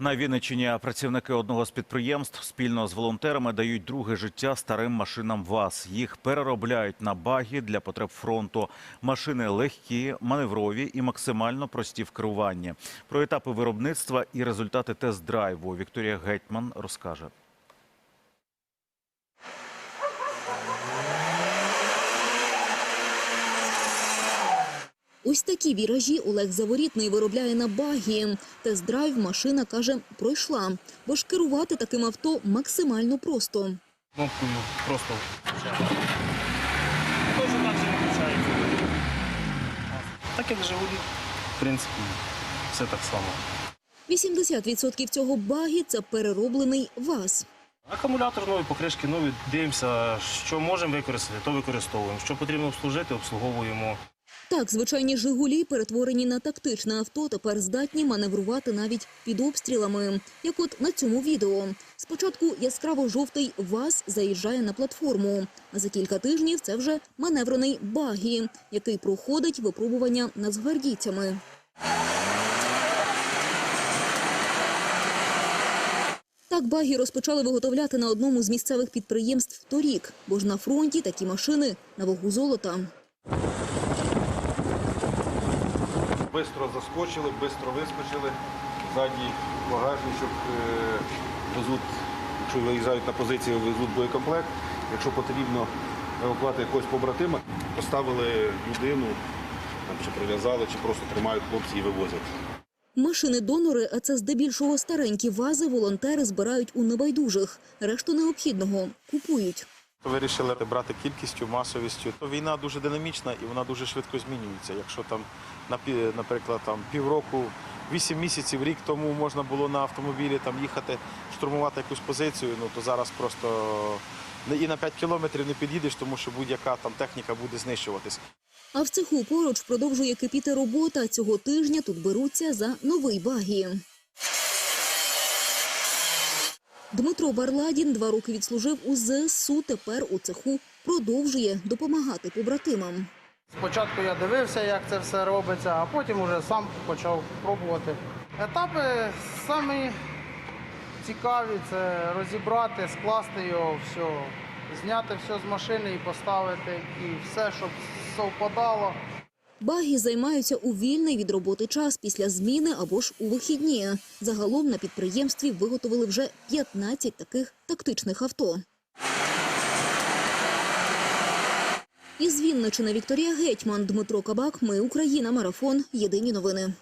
На Вінниччині працівники одного з підприємств спільно з волонтерами дають друге життя старим машинам ВАЗ. Їх переробляють на баги для потреб фронту. Машини легкі, маневрові і максимально прості в керуванні. Про етапи виробництва і результати тест-драйву Вікторія Гетьман розкаже. Ось такі віражі Олег Заворітний виробляє на багі. Тест-драйв машина, каже, пройшла. Бо ж керувати таким авто максимально просто. Кнопкою просто. Тоже так же виключається. Так як Жигулі, в принципі, все так само. 80% цього багі – це перероблений ВАЗ. Акумулятор новий, покришки нові. Дивимося, що можемо використати, то використовуємо. Що потрібно обслужити, обслуговуємо. Так, звичайні «Жигулі», перетворені на тактичне авто, тепер здатні маневрувати навіть під обстрілами. Як от на цьому відео. Спочатку яскраво-жовтий ВАЗ заїжджає на платформу. А за кілька тижнів це вже маневрений багі, який проходить випробування нацгвардійцями. Так багі розпочали виготовляти на одному з місцевих підприємств торік, бо ж на фронті такі машини на вагу золота. Бистро заскочили, бистро вискочили. Ззаді багажничок е, везуть, якщо виїжджають на позиції, везуть боєкомплект. Якщо потрібно евакувати якогось побратима, поставили людину, чи прив'язали, чи просто тримають хлопці і вивозять. Машини-донори, а це здебільшого старенькі вази, волонтери збирають у небайдужих. Решту необхідного купують. Вирішили брати кількістю, масовістю. Війна дуже динамічна і вона дуже швидко змінюється. Якщо там, наприклад, там півроку, вісім місяців, рік тому можна було на автомобілі там їхати, штурмувати якусь позицію, ну то зараз просто і на 5 кілометрів не під'їдеш, тому що будь-яка там техніка буде знищуватись. А в цеху поруч продовжує кипіти робота. Цього тижня тут беруться за новий багі. Дмитро Барладін два роки відслужив у ЗСУ. Тепер у цеху продовжує допомагати побратимам. Спочатку я дивився, як це все робиться, а потім уже сам почав пробувати. Етапи самі цікаві це розібрати, скласти його, все, зняти все з машини і поставити, і все, щоб совпадало. Багі займаються у вільний від роботи час після зміни або ж у вихідні. Загалом на підприємстві виготовили вже 15 таких тактичних авто. Із Вінничини Вікторія Гетьман, Дмитро Кабак. Ми Україна. Марафон. Єдині новини.